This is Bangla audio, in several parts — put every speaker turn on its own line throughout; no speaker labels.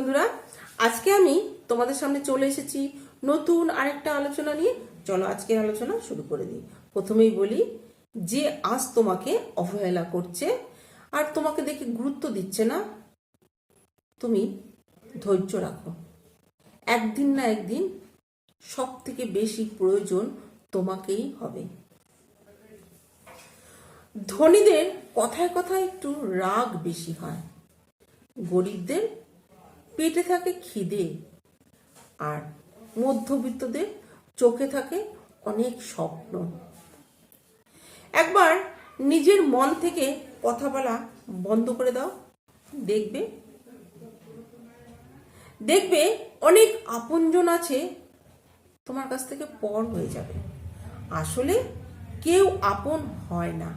বন্ধুরা, আজকে আমি তোমাদের সামনে চলে এসেছি নতুন আরেকটা আলোচনা নিয়ে। চলো, আজকের আলোচনা শুরু করে দিই। প্রথমেই বলি যে আজ তোমাকে অবহেলা করছে আর তোমাকে দেখে গুরুত্ব দিচ্ছে না। তুমি ধৈর্য রাখো। একদিন না একদিন সব থেকে বেশি প্রয়োজন তোমাকেই হবে। ধনীদের কথায় কথায় একটু রাগ বেশি হয়। গরিবদের পেটে থাকে খিদে আর মধ্যবিত্তদের চোখে থাকে অনেক স্বপ্ন। একবার নিজের মন থেকে কথা বলা বন্ধ করে দাও, দেখবে। দেখবে অনেক আপনজন আছে, তোমার কাছ থেকে পর হয়ে যাবে। আসলে কেউ আপন হয় না।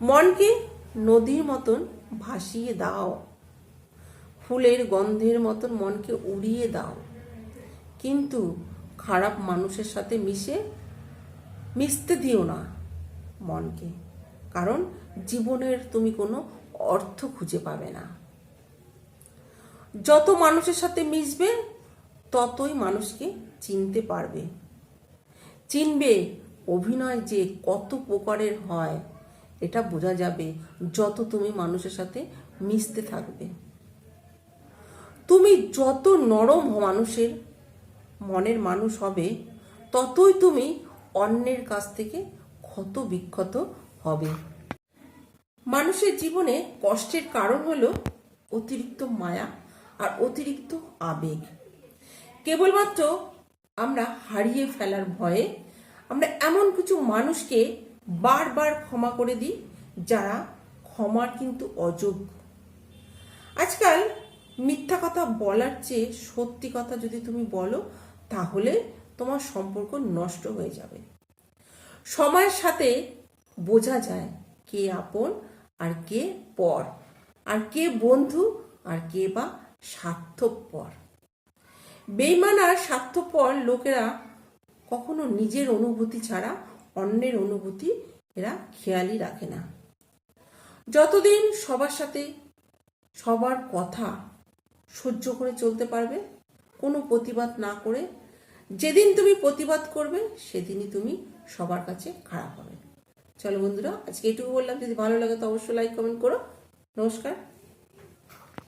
মনকে নদীর মতন ভাসিয়ে দাও। ফুলের গন্ধের মতন মনকে উড়িয়ে দাও। কিন্তু খারাপ মানুষের সাথে মিশে, মিশতে দিও না মনকে, কারণ জীবনের তুমি কোনো অর্থ খুঁজে পাবে না। যত মানুষের সাথে মিশবে, ততই মানুষকে চিনতে পারবে। চিনবে অভিনয় যে কত প্রকারের হয়, এটা বোঝা যাবে যত তুমি মানুষের সাথে মিশতে থাকবে। তুমি যত নরম মানুষের মনের মানুষ হবে, ততই তুমি অন্যের কাছ থেকে ক্ষত বিক্ষত হবে। মানুষের জীবনে কষ্টের কারণ হলো অতিরিক্ত মায়া আর অতিরিক্ত আবেগ। কেবলমাত্র আমরা হারিয়ে ফেলার ভয়ে আমরা এমন কিছু মানুষকে বারবার ক্ষমা করে দিই যারা ক্ষমার কিন্তু অযোগ্য। আজকাল মিথ্যা কথা বলার চেয়ে সত্যি কথা যদি তুমি বলো, তাহলে তোমার সম্পর্ক নষ্ট হয়ে যাবে। সময়ের সাথে বোঝা যায় কে আপন আর কে পর, আর কে বন্ধু আর কে বা স্বার্থপর। বেইমান আর স্বার্থপর লোকেরা কখনো নিজের অনুভূতি ছাড়া অন্যের অনুভূতি এরা খেয়ালই রাখে না। যতদিন সবার সাথে সবার কথা সহ্য করে চলতে পারবে, কোনো প্রতিবাদ না করে। যেদিন তুমি প্রতিবাদ করবে, সেদিনই তুমি সবার কাছে খারাপ হবে। চলো বন্ধুরা, আজকে এটুকু বললাম। যদি ভালো লাগে তো অবশ্যই লাইক কমেন্ট করো। নমস্কার।